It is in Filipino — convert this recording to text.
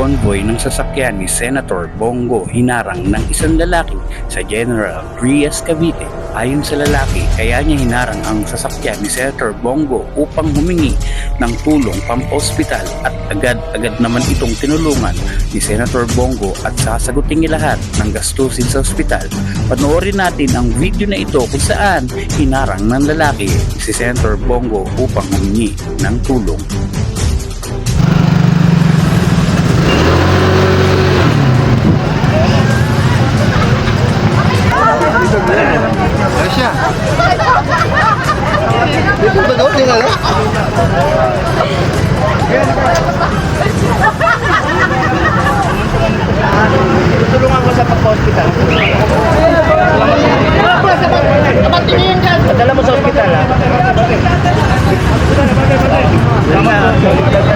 convoy ng sasakyan ni Senator Bongo hinarang ng isang lalaki sa General Trias Cavite. Ayon sa lalaki, kaya niya hinarang ang sasakyan ni Senator Bongo upang humingi ng tulong pampaospital at agad-agad naman itong tinulungan ni Senator Bongo at sasagutin niya lahat ng gastusin sa ospital. Panoorin natin ang video na ito kung saan hinarang ng lalaki si Senator Bongo upang humingi ng tulong. siya. Dito ba daw tinala? Tutulungan ko sa pag-hospital. Dapat tingin ka! Padala mo sa hospital ha. Tama.